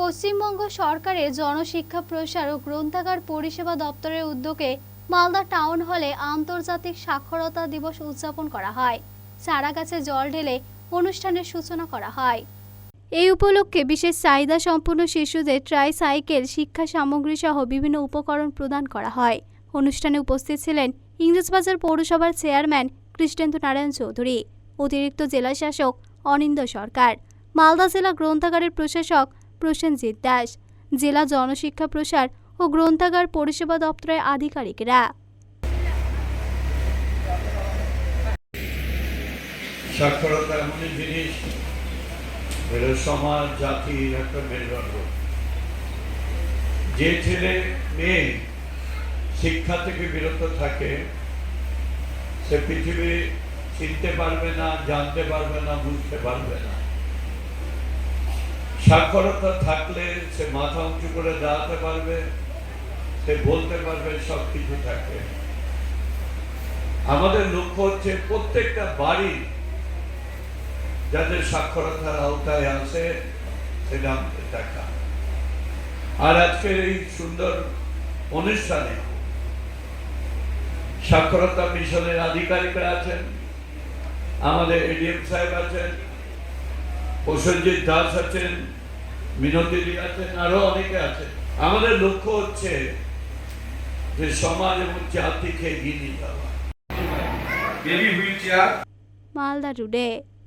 পশ্চিমবঙ্গ সরকারের জনশিক্ষা প্রসার ও গ্রন্থাগার পরিষেবা দপ্তরের উদ্যোগে মালদা টাউন হলে আন্তর্জাতিক সাক্ষরতা দিবস উদযাপন করা হয়। চারাগাছে জল ঢেলে অনুষ্ঠানের সূচনা করা হয়। এই উপলক্ষে বিশেষ চাহিদা সম্পন্ন শিশুদের ট্রাইসাইকেল, শিক্ষা সামগ্রী সহ বিভিন্ন উপকরণ প্রদান করা হয়। অনুষ্ঠানে উপস্থিত ছিলেন ইংরেজবাজার পৌরসভার চেয়ারম্যান কৃষ্ণেন্দু নারায়ণ চৌধুরী, অতিরিক্ত জেলা শাসক অনিন্দ সরকার, মালদা জেলা গ্রন্থাগারের প্রশাসক প্রসেনজিৎ দাস। জেলা জনশিক্ষা প্রসার ও গ্রন্থাগার পরিষেবা দপ্তরের আধিকারিকরা। সাক্ষরতা এমনই জিনিস সমাজ জাতির একটা মেরুদণ্ড। যে ছেলে মেয়ে শিক্ষা থেকে বিরত থাকে, সে পৃথিবী চিনতে পারবে না, জানতে পারবে না, বুঝতে পারবে না। সাক্ষরতা থাকলে সে মাথা উঁচু করে দাঁড়াতে পারবে, সে বলতে পারবে সব কিছু থাকে। আমাদের লক্ষ্য হচ্ছে প্রত্যেকটা বাড়ি যাদের সাক্ষরতার আওতায় আছে সেটা দেখা। আর আজকের এই সুন্দর অনুষ্ঠানে সাক্ষরতা মিশনের আধিকারিকরা আছেন, আমাদের এডিএম সাহেব আছেন প্রসেনজিৎ দাস আছেন মিনতি দি আছেন আরও অনেকে আছেন। আমাদের লক্ষ্য হচ্ছে যে সমাজ এবং জাতিকে এগিয়ে নিয়ে যাওয়া মালদা টুডে।